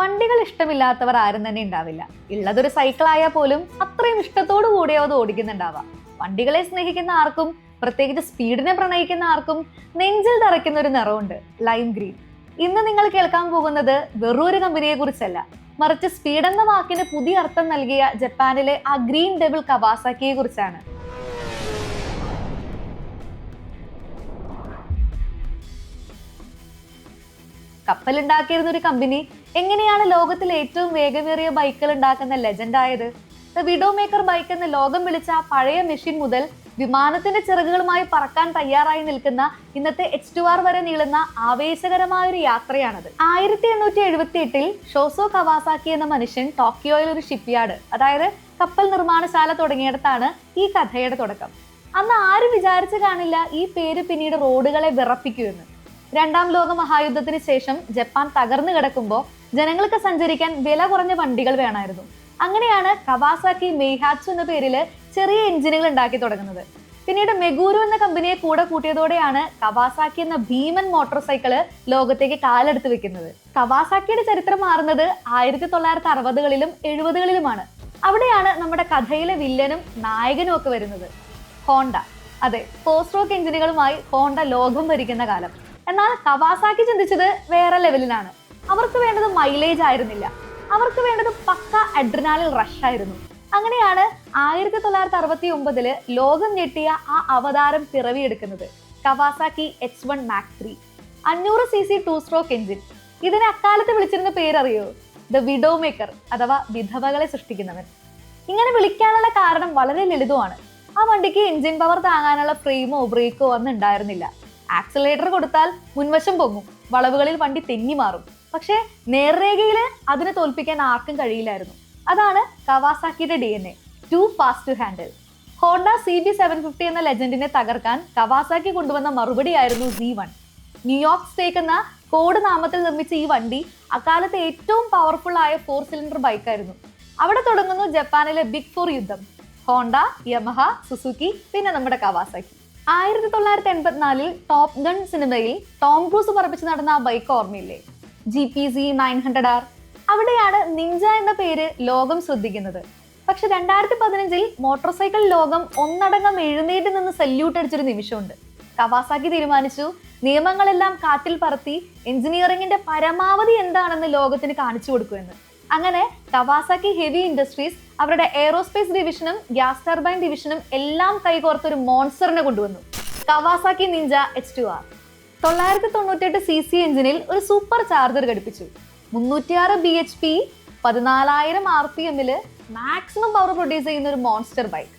വണ്ടികൾ ഇഷ്ടമില്ലാത്തവർ ആരും തന്നെ ഉണ്ടാവില്ല. ഉള്ളതൊരു സൈക്കിൾ ആയാൽ പോലും അത്രയും ഇഷ്ടത്തോടു കൂടിയോ അത് ഓടിക്കുന്നുണ്ടാവാം വണ്ടികളെ സ്നേഹിക്കുന്ന ആർക്കും പ്രത്യേകിച്ച് സ്പീഡിനെ പ്രണയിക്കുന്ന ആർക്കും നെഞ്ചിൽ തറയ്ക്കുന്ന ഒരു നിറമുണ്ട് ലൈം ഗ്രീൻ ഇന്ന് നിങ്ങൾ കേൾക്കാൻ പോകുന്നത് വെറൊരു കമ്പനിയെ കുറിച്ചല്ല മറിച്ച് സ്പീഡ് എന്ന വാക്കിന് പുതിയ അർത്ഥം നൽകിയ ജപ്പാനിലെ ആ ഗ്രീൻ ഡെബിൾ കവാസാക്കിയെ കുറിച്ചാണ്. കപ്പലുണ്ടാക്കിയിരുന്ന ഒരു കമ്പനി എങ്ങനെയാണ് ലോകത്തിലെ ഏറ്റവും വേഗമേറിയ ബൈക്കുകൾ ഉണ്ടാക്കുന്ന ലെജൻഡ് ആയത്? ദ വിഡോ മേക്കർ ബൈക്ക് എന്ന് ലോകം വിളിച്ച പഴയ മെഷീൻ മുതൽ വിമാനത്തിന്റെ ചിറകുകളുമായി പറക്കാൻ തയ്യാറായി നിൽക്കുന്ന ഇന്നത്തെ എച്ച് ടു ആർ വരെ നീളുന്ന ആവേശകരമായ ഒരു യാത്രയാണത്. ആയിരത്തി എണ്ണൂറ്റി എഴുപത്തി എട്ടിൽ ഷോസോ കവാസാക്കി എന്ന മനുഷ്യൻ ടോക്കിയോയിൽ ഒരു ഷിപ്പ്യാർഡ് അതായത് കപ്പൽ നിർമ്മാണശാല തുടങ്ങിയിടത്താണ് ഈ കഥയുടെ തുടക്കം. അന്ന് ആരും വിചാരിച്ചു കാണില്ല ഈ പേര് പിന്നീട് റോഡുകളെ വിറപ്പിക്കുമെന്ന്. രണ്ടാം ലോക മഹായുദ്ധത്തിന് ശേഷം ജപ്പാൻ തകർന്നു കിടക്കുമ്പോൾ ജനങ്ങൾക്ക് സഞ്ചരിക്കാൻ വില കുറഞ്ഞ വണ്ടികൾ വേണമായിരുന്നു. അങ്ങനെയാണ് കവാസാക്കി മെയ്ഹാച്ചു എന്ന പേരിൽ ചെറിയ എഞ്ചിനുകൾ ഉണ്ടാക്കി തുടങ്ങുന്നത്. പിന്നീട് മെഗൂരു എന്ന കമ്പനിയെ കൂടെ കൂട്ടിയതോടെയാണ് കവാസാക്കി എന്ന ഭീമൻ മോട്ടോർ സൈക്കിൾ ലോകത്തേക്ക് കാലെടുത്ത് വെക്കുന്നത്. കവാസാക്കിയുടെ ചരിത്രം മാറുന്നത് ആയിരത്തി തൊള്ളായിരത്തി അറുപതുകളിലും എഴുപതുകളിലുമാണ്. അവിടെയാണ് നമ്മുടെ കഥയിലെ വില്ലനും നായകനും ഒക്കെ വരുന്നത്. ഹോണ്ട അതെ ഫോർ സ്ട്രോക്ക് എഞ്ചിനുകളുമായി ഹോണ്ട ലോകം ഭരിക്കുന്ന കാലം. എന്നാൽ കവാസാക്കി ചിന്തിച്ചത് വേറെ ലെവലിലാണ് അവർക്ക് വേണ്ടത് മൈലേജ് ആയിരുന്നില്ല. അവർക്ക് വേണ്ടത് പക്ക അഡ്രിനാലിൽ റഷ് ആയിരുന്നു. അങ്ങനെയാണ് ആയിരത്തി തൊള്ളായിരത്തി അറുപത്തി ഒമ്പതിൽ ലോകം ഞെട്ടിയ ആ അവതാരം പിറവിയെടുക്കുന്നത് Kawasaki H one Mach three അഞ്ഞൂറ് C C two stroke engine ഇതിനെ അക്കാലത്ത് വിളിച്ചിരുന്ന പേരറിയോ? ദ വിഡോ മേക്കർ അഥവാ വിധവകളെ സൃഷ്ടിക്കുന്നവൻ. ഇങ്ങനെ വിളിക്കാനുള്ള കാരണം വളരെ ലളിതമാണ്. ആ വണ്ടിക്ക് എഞ്ചിൻ പവർ താങ്ങാനുള്ള ഫ്രെയിമോ ബ്രേക്കോ ഒന്നും ഉണ്ടായിരുന്നില്ല. ആക്സിലേറ്റർ കൊടുത്താൽ മുൻവശം പൊങ്ങും. വളവുകളിൽ വണ്ടി തെന്നി മാറും. പക്ഷേ നേർരേഖയിൽ അതിനെ തോൽപ്പിക്കാൻ ആർക്കും കഴിയില്ലായിരുന്നു. അതാണ് കവാസാക്കിയുടെ D N A too fast to handle Honda C B seven fifty എന്ന ലെജൻഡിനെ തകർക്കാൻ കവാസാക്കി കൊണ്ടുവന്ന മറുപടിയായിരുന്നു C one New York steak എന്ന കോഡ് നാമത്തിൽ നിർമ്മിച്ച ഈ വണ്ടി അക്കാലത്തെ ഏറ്റവും പവർഫുൾ ആയ ഫോർ സിലിണ്ടർ ബൈക്കായിരുന്നു അവിടെ തുടങ്ങുന്നു ജപ്പാനിലെ ബിഗ് ഫോർ യുദ്ധം. ഹോണ്ട യമഹ സുസുക്കി പിന്നെ നമ്മുടെ കവാസാക്കി. ആയിരത്തി തൊള്ളായിരത്തി എൺപത്തിനാലിൽ ടോപ്പ് ഗൺ സിനിമയിൽ ടോം ക്രൂസ് പറപ്പിച്ച് നടന്ന ആ ബൈക്ക് ഓർമ്മയില്ലേ? G P C nine hundred R അവിടെയാണ് നിഞ്ച എന്ന പേര് ലോകം ശ്രദ്ധിക്കുന്നത്. പക്ഷെ രണ്ടായിരത്തി പതിനഞ്ചിൽ മോട്ടോർ സൈക്കിൾ ലോകം ഒന്നടങ്കം എഴുന്നേറ്റ് നിന്ന് സല്യൂട്ട് അടിച്ചൊരു നിമിഷമുണ്ട്. കവാസാക്കി തീരുമാനിച്ചു നിയമങ്ങളെല്ലാം കാറ്റിൽ പറത്തി എഞ്ചിനീയറിംഗിന്റെ പരമാവധി എന്താണെന്ന് ലോകത്തിന് കാണിച്ചു കൊടുക്കുമെന്ന് അങ്ങനെ കവാസാക്കി ഹെവി ഇൻഡസ്ട്രീസ് അവരുടെ എയറോസ്പേസ് ഡിവിഷനും ഗ്യാസ് ടർബൈൻ ഡിവിഷനും എല്ലാം കൈകോർത്തൊരു മോൺസ്റ്ററിനെ കൊണ്ടുവന്നു. Kawasaki Ninja H two R തൊള്ളായിരത്തി തൊണ്ണൂറ്റെട്ട് സി സി എഞ്ചിനിൽ ഒരു സൂപ്പർ ചാർജർ ഘടിപ്പിച്ചു. മുന്നൂറ്റിയാറ് ബി എച്ച് പി പതിനാലായിരം ആർ പി എമ്മിൽ മാക്സിമം പവർ പ്രൊഡ്യൂസ് ചെയ്യുന്ന ഒരു മോൺസ്റ്റർ ബൈക്ക്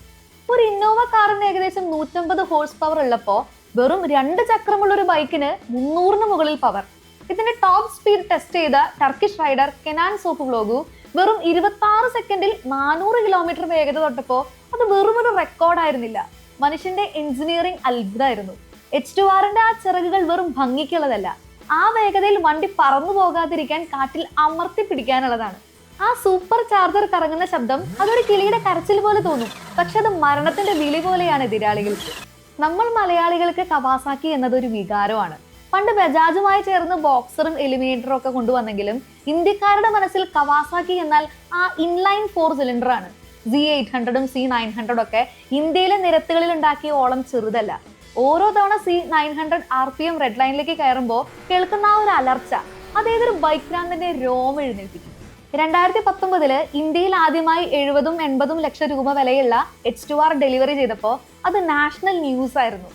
ഒരു ഇന്നോവ കാറിന് ഏകദേശം നൂറ്റമ്പത് ഹോഴ്സ് പവർ ഉള്ളപ്പോൾ വെറും രണ്ട് ചക്രമുള്ള ഒരു ബൈക്കിന് മുന്നൂറിന് മുകളിൽ പവർ ഇതിന്റെ ടോപ്പ് സ്പീഡ് ടെസ്റ്റ് ചെയ്ത ടർക്കിഷ് റൈഡർ കെനാൻ സോപ്പ് വ്ലോഗു വെറും ഇരുപത്തി ആറ് സെക്കൻഡിൽ നാനൂറ് കിലോമീറ്റർ വേഗത തൊട്ടപ്പോൾ അത് വെറും ഒരു റെക്കോർഡായിരുന്നില്ല മനുഷ്യന്റെ എഞ്ചിനീയറിംഗ് അത്ഭുതമായിരുന്നു എച്ച് ടു ആറിന്റെ ആ ചിറകുകൾ വെറും ഭംഗിക്കുള്ളതല്ല. ആ വേഗതയിൽ വണ്ടി പറന്നു പോകാതിരിക്കാൻ കാറ്റിൽ അമർത്തി പിടിക്കാനുള്ളതാണ്. ആ സൂപ്പർ ചാർജർ കറങ്ങുന്ന ശബ്ദം അതൊരു കിളിയുടെ കരച്ചിൽ പോലെ തോന്നും. പക്ഷെ അത് മരണത്തിന്റെ വിളി പോലെയാണ് എതിരാളികൾക്ക് നമ്മൾ മലയാളികൾക്ക് കവാസാക്കി എന്നത് ഒരു വികാരമാണ്. പണ്ട് ബജാജുമായി ചേർന്ന് ബോക്സറും എലിമിനേറ്ററും ഒക്കെ കൊണ്ടുവന്നെങ്കിലും ഇന്ത്യക്കാരുടെ മനസ്സിൽ കവാസാക്കി എന്നാൽ ആ ഇൻലൈൻ ഫോർ സിലിണ്ടർ ആണ്. സി എയ്റ്റ് ഹൺഡ്രഡും സി നയൻ ഹൺഡ്രഡും ഒക്കെ ഇന്ത്യയിലെ നിരത്തുകളിൽ ഉണ്ടാക്കിയ ഓളം ചെറുതല്ല. ഓരോ തവണ C nine hundred R P M red ലൈനിലേക്ക് കയറുമ്പോൾ കേൾക്കുന്ന ആ ഒരു അലർച്ച അതേതൊരു ബൈക്ക് ഭ്രാന്തന്റെ രോമം എഴുന്നേൽപ്പിക്കും. രണ്ടായിരത്തി പത്തൊമ്പതിൽ ഇന്ത്യയിൽ ആദ്യമായി എഴുപതും എൺപതും ലക്ഷം രൂപ വിലയുള്ള എച്ച് ടു ആർ ഡെലിവറി ചെയ്തപ്പോൾ അത് നാഷണൽ ന്യൂസ് ആയിരുന്നു.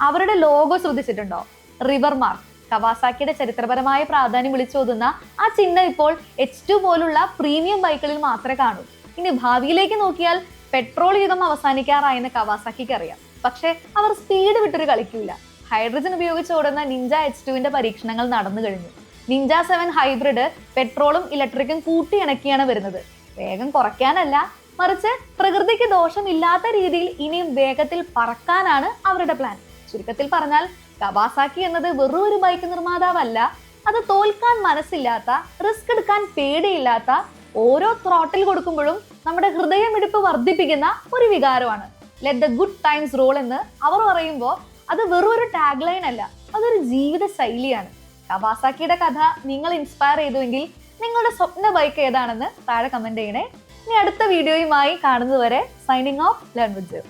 അവരുടെ ലോഗോ ശ്രദ്ധിച്ചിട്ടുണ്ടോ? റിവർ മാർക്ക് കവാസാക്കിയുടെ ചരിത്രപരമായ പ്രാധാന്യം വിളിച്ചോതുന്ന ആ ചിഹ്നം ഇപ്പോൾ എച്ച് ടു പോലുള്ള പ്രീമിയം ബൈക്കുകളിൽ മാത്രമേ കാണൂ. ഇനി ഭാവിയിലേക്ക് നോക്കിയാൽ പെട്രോൾ യുഗം അവസാനിക്കാറായെന്ന് കവാസാക്കിക്ക് അറിയാം. പക്ഷേ അവർ സ്പീഡ് വിട്ടൊരു കളിക്കില്ല ഹൈഡ്രജൻ ഉപയോഗിച്ച് ഓടുന്ന നിഞ്ച എച്ച് ടുവിന്റെ പരീക്ഷണങ്ങൾ നടന്നു കഴിഞ്ഞു. നിഞ്ച സെവൻ ഹൈബ്രിഡ് പെട്രോളും ഇലക്ട്രിക്കും കൂട്ടിയിണക്കിയാണ് വരുന്നത്. വേഗം കുറയ്ക്കാനല്ല മറിച്ച് പ്രകൃതിക്ക് ദോഷമില്ലാത്ത രീതിയിൽ ഇനിയും വേഗത്തിൽ പറക്കാനാണ് അവരുടെ പ്ലാൻ ചുരുക്കത്തിൽ പറഞ്ഞാൽ കവാസാക്കി എന്നത് വെറും ഒരു ബൈക്ക് നിർമ്മാതാവല്ല അത് തോൽക്കാൻ മനസ്സില്ലാത്ത റിസ്ക് എടുക്കാൻ പേടിയില്ലാത്ത ഓരോ ത്രോട്ടിൽ കൊടുക്കുമ്പോഴും നമ്മുടെ ഹൃദയമിടിപ്പ് വർദ്ധിപ്പിക്കുന്ന ഒരു വികാരമാണ്. Let the good times roll എന്ന് അവർ പറയുമ്പോൾ അത് വെറും ഒരു ടാഗ് ലൈൻ അല്ല അതൊരു ജീവിത ശൈലിയാണ്. കവാസാക്കിയുടെ കഥ നിങ്ങൾ ഇൻസ്പയർ ചെയ്തുവെങ്കിൽ നിങ്ങളുടെ സ്വപ്ന ബൈക്ക് ഏതാണെന്ന് താഴെ കമന്റ് ചെയ്യണേ. ഇനി അടുത്ത വീഡിയോയുമായി കാണുന്നതുവരെ സൈനിങ് ഓഫ് ലേൺ വിത്ത്